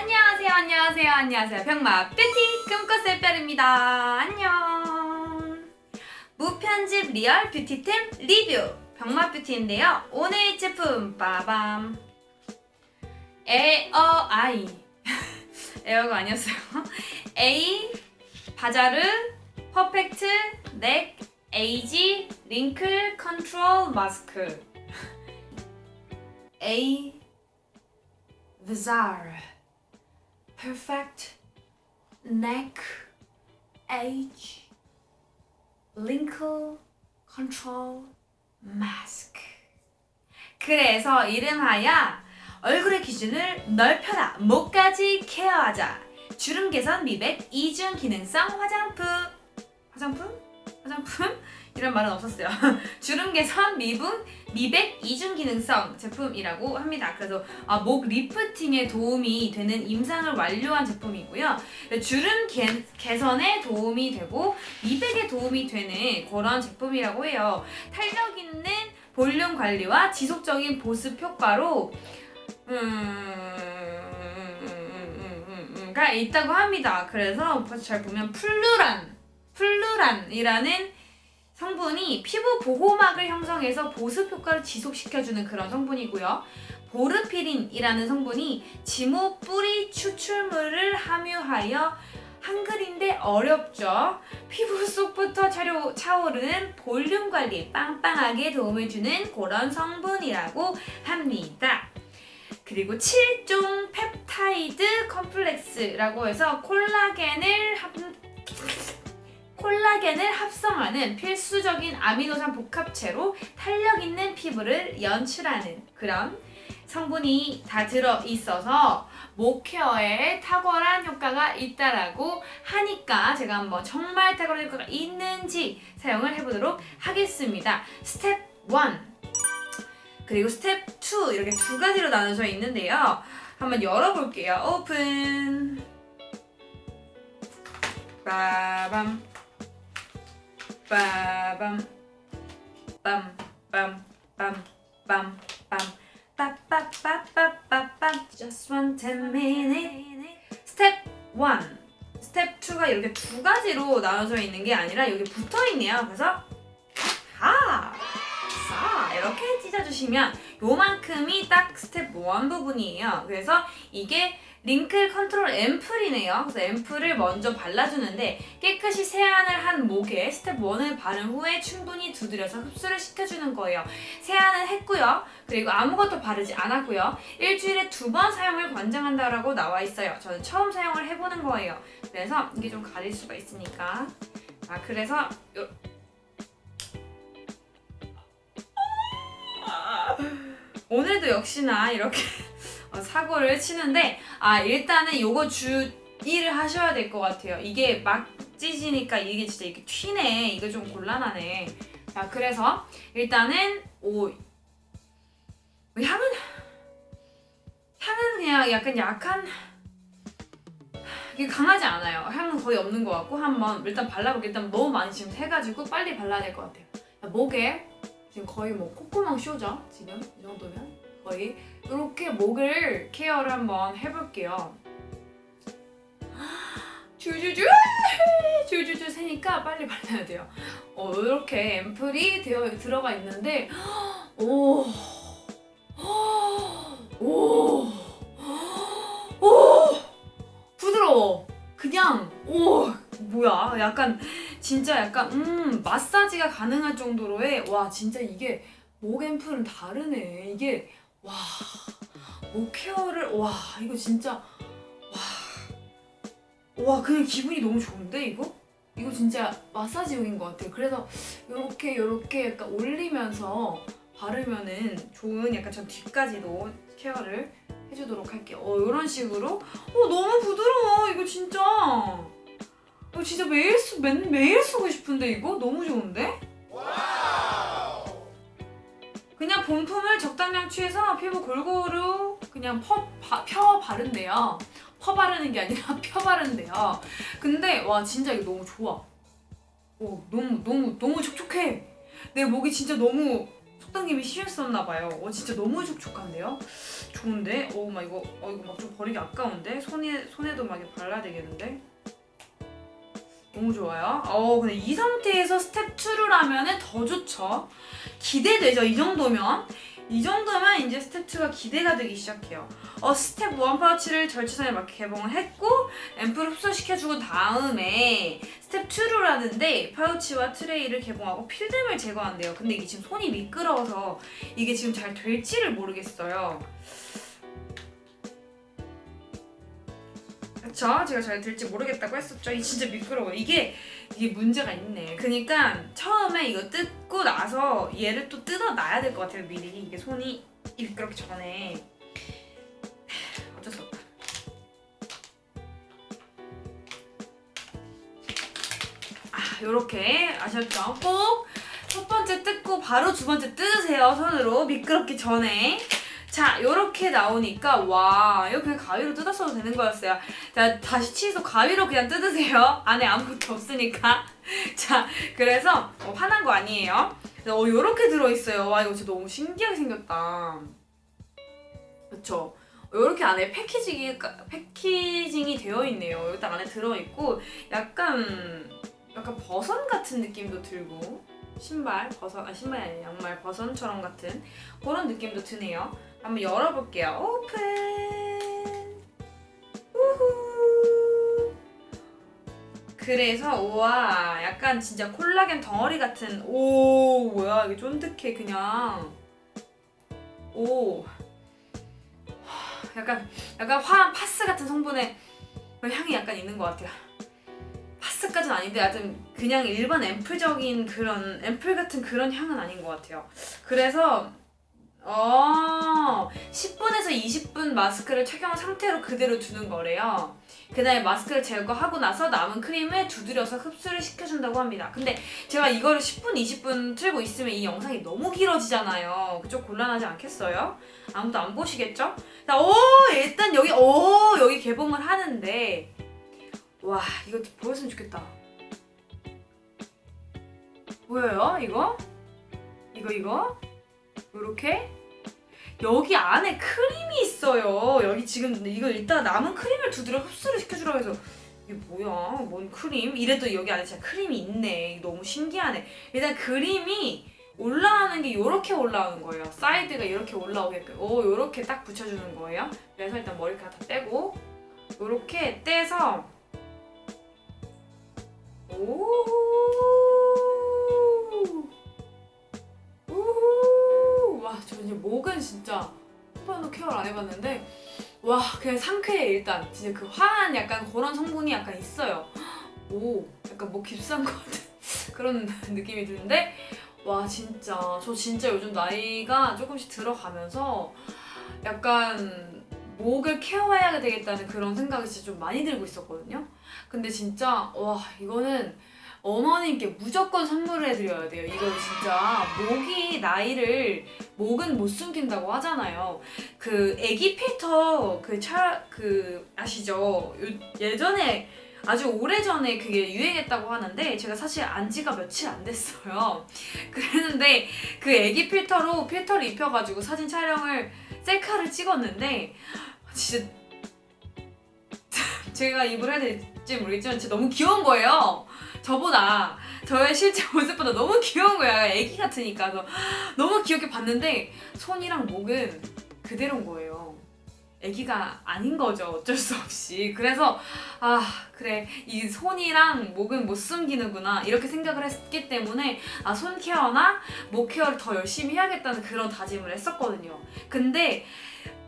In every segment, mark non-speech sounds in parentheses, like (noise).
안녕하세요, 안녕하세요, 안녕하세요. 병마 뷰티 꿈꽃셀별입니다. 안녕. 무편집 리얼 뷰티템 리뷰 병마 뷰티인데요. 오늘 제품 빠밤 에어 아이 (laughs) 에어가 아니었어요. (laughs) A 바자르 퍼펙트 넥 에이지 링클 컨트롤 마스크 (laughs) A Vizar Perfect Neck Age Wrinkle Control Mask 그래서 이름하여 얼굴의 기준을 넓혀라 목까지 케어하자 주름 개선 미백 이중 기능성 화장품 화장품? 화장품? 이런 말은 없었어요 주름 개선 미분 미백 이중 기능성 제품이라고 합니다. 그래서 아, 목 리프팅에 도움이 되는 임상을 완료한 제품이고요. 주름 개, 개선에 도움이 되고 미백에 도움이 되는 그런 제품이라고 해요. 탄력 있는 볼륨 관리와 지속적인 보습 효과로 음, 가 있다고 합니다. 그래서 잘 보면 플루란, 플루란이라는 성분이 피부 보호막을 형성해서 보습 효과를 지속시켜주는 그런 성분이고요. 보르피린이라는 성분이 지모 뿌리 추출물을 함유하여 한글인데 어렵죠. 피부 속부터 차려, 차오르는 볼륨 관리 빵빵하게 도움을 주는 그런 성분이라고 합니다. 그리고 7종 펩타이드 컴플렉스라고 해서 콜라겐을 합, 콜라겐을 합성하는 필수적인 아미노산 복합체로 탄력 있는 피부를 연출하는 그런 성분이 다 들어 있어서 목 케어에 탁월한 효과가 있다라고 하니까 제가 한번 정말 탁월한 효과가 있는지 사용을 해보도록 하겠습니다. 스텝 1 그리고 스텝 2 이렇게 두 가지로 나눠져 있는데요. 한번 열어볼게요. 오픈 빠밤 빠밤 빰빰빰빰빰빰 빠빠빠빠빠빰 Just one ten minute. 스텝 1 스텝 2가 이렇게 두 가지로 나눠져 있는 게 아니라 여기 붙어 있네요. 그래서 하! 자 이렇게 찢어주시면 요만큼이 딱 스텝 1 부분이에요. 그래서 이게 링클 컨트롤 앰플이네요. 그래서 앰플을 먼저 발라주는데 깨끗이 세안을 한 목에 스텝 1을 바른 후에 충분히 두드려서 흡수를 시켜주는 거예요. 세안을 했고요. 그리고 아무것도 바르지 않았고요. 일주일에 두 번 사용을 권장한다라고 나와 있어요. 저는 처음 사용을 해보는 거예요. 그래서 이게 좀 가릴 수가 있으니까. 아 그래서 요... 오늘도 역시나 이렇게 어, 사고를 치는데 아 일단은 요거 주의를 하셔야 될 것 같아요. 이게 막 찢으니까 이게 진짜 이렇게 튀네. 이거 좀 곤란하네. 자 그래서 일단은 오 향은 향은 그냥 약간 약한 이게 강하지 않아요. 향은 거의 없는 것 같고 한번 일단 발라볼게요. 일단 너무 많이 지금 해가지고 빨리 발라야 될 것 같아요. 자, 목에 지금 거의 뭐 콧구멍 쇼죠. 지금 이 정도면 거의 이렇게 목을 케어를 한번 해볼게요. 줄줄줄 줄줄줄 새니까 빨리 발라야 돼요. 어, 이렇게 앰플이 되어 들어가 있는데 오. 오. 오. 부드러워. 그냥 오 뭐야 약간 진짜 약간 음 마사지가 가능할 정도로의 와 진짜 이게 목 앰플은 다르네 이게 와, 목 케어를 와 이거 진짜 와, 와 그냥 기분이 너무 좋은데 이거? 이거 진짜 마사지용인 것 같아요. 그래서 이렇게 이렇게 약간 올리면서 바르면은 좋은 약간 전 뒤까지도 케어를 해주도록 할게요. 어 이런 식으로 어 너무 부드러워 이거 진짜 이거 진짜 매일 쓰 매, 매일 쓰고 싶은데 이거 너무 좋은데? 그냥 본품을 적당량 취해서 피부 골고루 그냥 퍼, 바, 펴 바른대요. 퍼 바르는 게 아니라 (laughs) 펴 바른대요. 근데 와 진짜 이거 너무 좋아. 오 너무 너무 너무 촉촉해. 내 목이 진짜 너무 속당김이 심했었나 봐요. 어 진짜 너무 촉촉한데요? 좋은데? 어막 이거 어 이거 막 좀 버리기 아까운데 손에 손에도 막 발라야 되겠는데? 너무 좋아요. 어 근데 이 상태에서 스텝 2를 하면은 더 좋죠. 기대되죠. 이 정도면 이 정도면 이제 스텝 2가 기대가 되기 시작해요. 어 스텝 1 파우치를 절취선에 맞게 개봉을 했고 앰플을 흡수시켜주고 다음에 스텝 2를 하는데 파우치와 트레이를 개봉하고 필름을 제거한대요. 근데 이게 지금 손이 미끄러워서 이게 지금 잘 될지를 모르겠어요. 그쵸? 제가 잘 될지 모르겠다고 했었죠. 이 진짜 미끄러워. 이게 이게 문제가 있네. 그러니까 처음에 이거 뜯고 나서 얘를 또 뜯어 놔야 될 것 같아요. 미리 이게 손이 미끄럽기 전에 (sighs) 어쩔 수 없다. 아, 요렇게 아셨죠? 꼭 첫 번째 뜯고 바로 두 번째 뜯으세요. 손으로 미끄럽기 전에. 자, 요렇게 나오니까 와, 그냥 가위로 뜯었어도 되는 거였어요. 자, 다시 취소 가위로 그냥 뜯으세요. 안에 아무것도 없으니까. (laughs) 자, 그래서 어, 화난 거 아니에요. 어, 요렇게 들어있어요. 와, 이거 진짜 너무 신기하게 생겼다. 그쵸? 요렇게 안에 패키징이, 패키징이 되어 있네요. 딱 안에 들어있고, 약간, 약간 버선 같은 느낌도 들고, 신발, 버선, 아, 신발이 아니라 양말, 버선처럼 같은 그런 느낌도 드네요. 한번 열어볼게요. 오픈! 우후! 그래서 우와 약간 진짜 콜라겐 덩어리 같은 오 뭐야 이게 쫀득해 그냥 오 하, 약간 약간 화한 파스 같은 성분의 향이 약간 있는 것 같아요. 파스까지는 아닌데 하여튼 그냥 일반 앰플적인 그런 앰플 같은 그런 향은 아닌 것 같아요. 그래서 어 10분에서 20분 마스크를 착용한 상태로 그대로 두는 거래요. 그다음에 마스크를 제거하고 나서 남은 크림을 두드려서 흡수를 시켜준다고 합니다. 근데 제가 이거를 10분, 20분 틀고 있으면 이 영상이 너무 길어지잖아요. 그쪽 곤란하지 않겠어요? 아무도 안 보시겠죠? 자, 오 일단 여기 오 여기 개봉을 하는데 와 이거 보였으면 좋겠다. 보여요? 이거? 이거 이거? 요렇게 여기 안에 크림이 있어요. 여기 지금 이거 일단 남은 크림을 두드려 흡수를 시켜주라고 해서 이게 뭐야? 뭔 크림? 이래도 여기 안에 진짜 크림이 있네. 너무 신기하네. 일단 그림이 올라가는 게 이렇게 올라오는 거예요. 사이드가 이렇게 올라오게끔. 오, 이렇게 딱 붙여주는 거예요. 그래서 일단 머리카락 다 떼고 이렇게 떼서 오. 오. 와, 저 이제 목은 진짜 한 번도 케어를 안 해봤는데 와, 그냥 상쾌해 일단. 진짜 그 화한 약간 그런 성분이 약간 있어요. 오, 약간 목 깊숙한 것 같은 (laughs) 그런 (laughs) 느낌이 드는데 와 진짜 저 진짜 요즘 나이가 조금씩 들어가면서 약간 목을 케어해야 되겠다는 그런 생각이 진짜 좀 많이 들고 있었거든요. 근데 진짜 와 이거는 어머님께 무조건 선물을 해드려야 돼요. 이거 진짜 목이 나이를 목은 못 숨긴다고 하잖아요. 그 애기 필터 그차그 아시죠? 요- 예전에 아주 오래 전에 그게 유행했다고 하는데 제가 사실 안 지가 며칠 안 됐어요. (laughs) 그랬는데 그 애기 필터로 필터를 입혀가지고 사진 촬영을 셀카를 찍었는데 진짜 (laughs) 제가 입을 해야 될지 모르겠지만 진짜 너무 귀여운 거예요. 저보다 저의 실제 (laughs) 모습보다 너무 귀여운 거야. 애기 같으니까 너무 귀엽게 봤는데 손이랑 목은 그대로인 거예요. 애기가 아닌 거죠. 어쩔 수 없이. 그래서 아 그래 이 손이랑 목은 못 숨기는구나 이렇게 생각을 했기 때문에 아 손 케어나 목 케어를 더 열심히 해야겠다는 그런 다짐을 했었거든요. 근데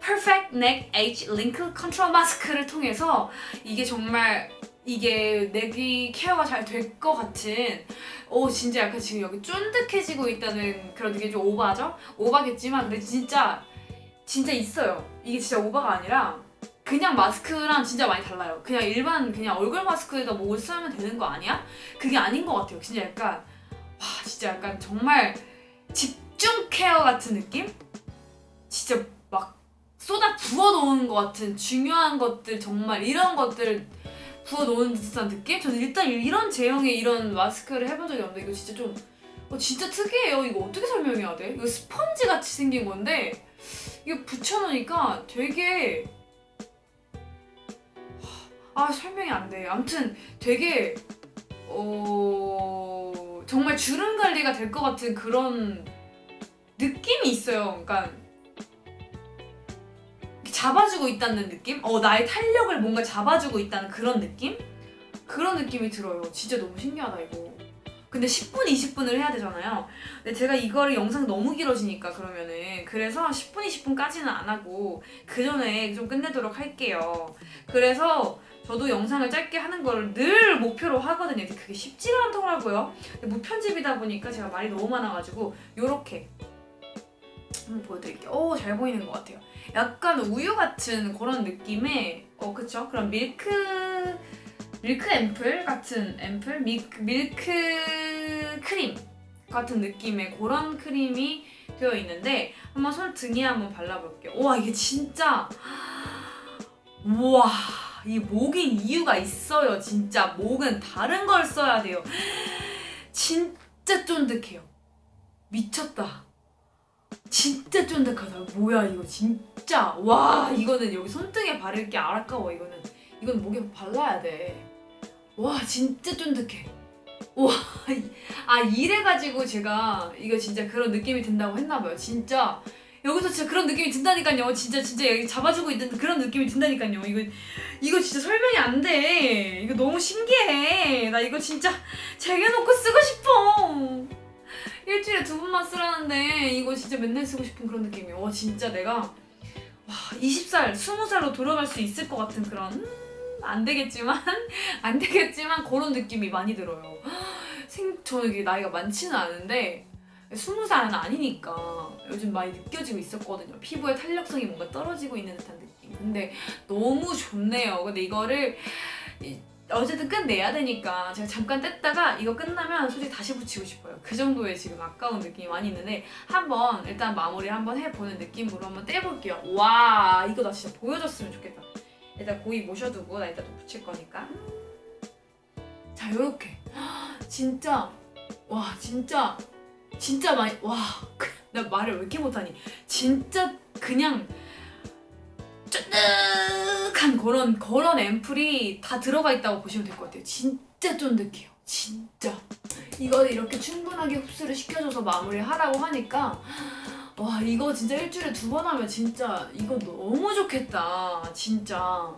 Perfect Neck Age Wrinkle Control 마스크를 통해서 이게 정말 이게 내귀 케어가 잘 될 것 같은 오 진짜 약간 지금 여기 쫀득해지고 있다는 그런 느낌이 좀 오바죠? 오바겠지만 근데 진짜 진짜 있어요. 이게 진짜 오바가 아니라 그냥 마스크랑 진짜 많이 달라요. 그냥 일반 그냥 얼굴 마스크에다 뭘 쓰면 되는 거 아니야? 그게 아닌 것 같아요. 진짜 약간 와 진짜 약간 정말 집중 케어 같은 느낌? 진짜 막 쏟아 부어 놓은 것 같은 중요한 것들 정말 이런 것들 부어 놓은 듯한 느낌? 저는 일단 이런 제형의 이런 마스크를 해본 적이 없는데 이거 진짜 좀 어, 진짜 특이해요. 이거 어떻게 설명해야 돼? 이거 스펀지 같이 생긴 건데 이거 붙여놓으니까 되게 아 설명이 안 돼. 아무튼 되게 어 정말 주름 관리가 될 것 같은 그런 느낌이 있어요. 그러니까 잡아주고 있다는 느낌? 어 나의 탄력을 뭔가 잡아주고 있다는 그런 느낌? 그런 느낌이 들어요. 진짜 너무 신기하다 이거. 근데 10분, 20분을 해야 되잖아요. 근데 제가 이거를 영상 너무 길어지니까 그러면은 그래서 10분, 20분까지는 안 하고 그 전에 좀 끝내도록 할게요. 그래서 저도 영상을 짧게 하는 걸 늘 목표로 하거든요. 근데 그게 쉽지가 않더라고요. 무편집이다 보니까 제가 말이 너무 많아가지고 요렇게 한번 보여드릴게요. 오, 잘 보이는 것 같아요. 약간 우유 같은 그런 느낌의 어 그쵸? 그런 밀크 밀크 앰플 같은 앰플 밀크, 밀크 크림 같은 느낌의 그런 크림이 되어 있는데 한번 손 등에 한번 발라볼게요. 와 이게 진짜 우와 이 목인 이유가 있어요. 진짜 목은 다른 걸 써야 돼요. 진짜 쫀득해요. 미쳤다. 진짜 쫀득하다. 뭐야 이거 진짜 와 이거는 여기 손등에 바를 게 아까워 이거는 이건 목에 발라야 돼. 와 진짜 쫀득해. 와, 이- 아 이래가지고 제가 이거 진짜 그런 느낌이 든다고 했나봐요. 진짜 여기서 진짜 그런 느낌이 든다니까요. 진짜 진짜 여기 잡아주고 있는 그런 느낌이 든다니까요. 이거 이거 진짜 설명이 안 돼. 이거 너무 신기해. 나 이거 진짜 쟁여놓고 쓰고 싶어. 일주일에 두 번만 쓰라는데 이거 진짜 맨날 쓰고 싶은 그런 느낌이에요. 와 진짜 내가 와 20살, 20살로 돌아갈 수 있을 것 같은 그런 음, 안 되겠지만 (laughs) 안 되겠지만 그런 느낌이 많이 들어요. (gasps) 생 저는 이게 나이가 많지는 않은데 20살은 아니니까 요즘 많이 느껴지고 있었거든요. 피부의 탄력성이 뭔가 떨어지고 있는 듯한 느낌. 근데 너무 좋네요. 근데 이거를 이- 어쨌든 끝내야 되니까 제가 잠깐 뗐다가 이거 끝나면 솔직히 다시 붙이고 싶어요. 그 정도의 지금 아까운 느낌이 많이 있는데 한번 일단 마무리 한번 해보는 느낌으로 한번 떼볼게요. 와 이거 나 진짜 보여줬으면 좋겠다. 일단 고이 모셔두고 나 이따 또 붙일 거니까. 자 요렇게 (gasps) 진짜 와 진짜 진짜 많이 와 (laughs) 나 말을 왜 이렇게 못하니 진짜 그냥 쫀득 한 그런 그런 앰플이 다 들어가 있다고 보시면 될 것 같아요. 진짜 쫀득해요. 진짜 이거 이렇게 충분하게 흡수를 시켜줘서 마무리하라고 하니까 와 이거 진짜 일주일에 두 번 하면 진짜 이거 너무 좋겠다. 진짜.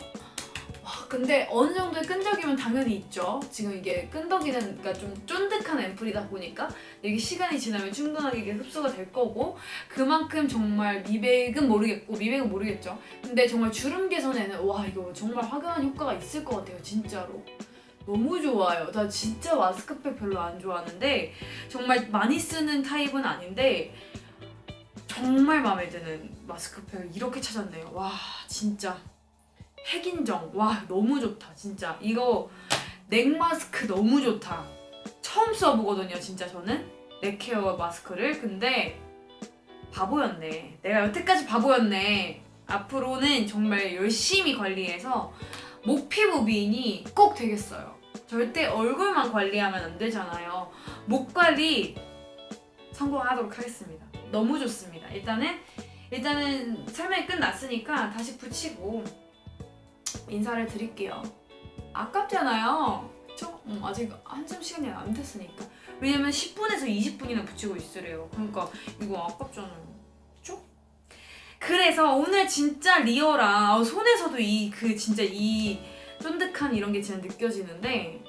와 근데 어느 정도의 끈적임은 당연히 있죠. 지금 이게 끈덕이는 그러니까 좀 쫀득한 앰플이다 보니까 이게 시간이 지나면 충분하게 이게 흡수가 될 거고 그만큼 정말 미백은 모르겠고 미백은 모르겠죠. 근데 정말 주름 개선에는 와 이거 정말 확연한 효과가 있을 것 같아요 진짜로 너무 좋아요 나 진짜 마스크팩 별로 안 좋아하는데 정말 많이 쓰는 타입은 아닌데 정말 마음에 드는 마스크팩을 이렇게 찾았네요 와 진짜 핵인정 와 너무 좋다 진짜 이거 넥 마스크 너무 좋다 처음 써보거든요 진짜 저는 넥케어 마스크를 근데 바보였네. 내가 여태까지 바보였네. 앞으로는 정말 열심히 관리해서 목 피부 미인이 꼭 되겠어요. 절대 얼굴만 관리하면 안 되잖아요. 목 관리 성공하도록 하겠습니다. 너무 좋습니다. 일단은 일단은 설명이 끝났으니까 다시 붙이고 인사를 드릴게요. 아깝잖아요. 그쵸? 음, 아직 한참 시간이 안 됐으니까. 왜냐면 10분에서 20분이나 붙이고 있으래요. 그러니까 이거 아깝잖아요. 그쵸? 그래서 오늘 진짜 리얼아 어, 손에서도 이 그 진짜 이 쫀득한 이런 게 진짜 느껴지는데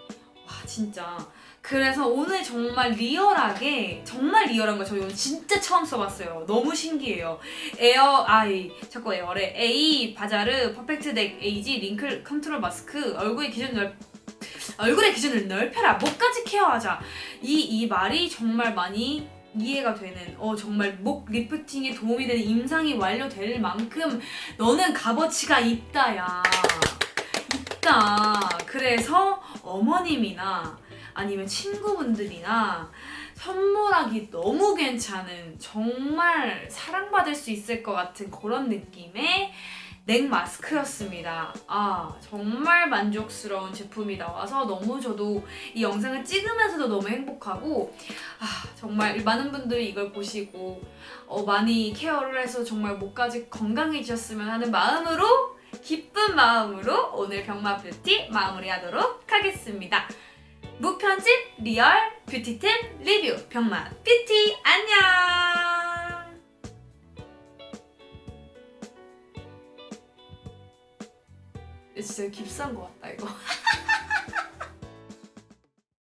와 진짜 그래서 오늘 정말 리얼하게 정말 리얼한 거 저희 오늘 진짜 처음 써봤어요. 너무 신기해요. 에어 아이 자꾸 에어래. 에이 바자르 퍼펙트 덱 에이지 링클 컨트롤 마스크 얼굴의 기준 넓 얼굴의 기준을 넓혀라. 목까지 케어하자. 이 이 말이 정말 많이 이해가 되는 어 정말 목 리프팅에 도움이 되는 임상이 완료될 만큼 너는 값어치가 있다야. 있다. 그래서 어머님이나 아니면 친구분들이나 선물하기 너무 괜찮은 정말 사랑받을 수 있을 것 같은 그런 느낌의 넥 마스크였습니다. 아, 정말 만족스러운 제품이 나와서 너무 저도 이 영상을 찍으면서도 너무 행복하고, 아, 정말 많은 분들이 이걸 보시고, 어, 많이 케어를 해서 정말 목까지 건강해지셨으면 하는 마음으로, 기쁜 마음으로 오늘 병마 뷰티 마무리하도록 하겠습니다. 무편집 리얼 뷰티템 리뷰 병마 뷰티 안녕! 진짜 깁스한 것 같다 이거 (laughs)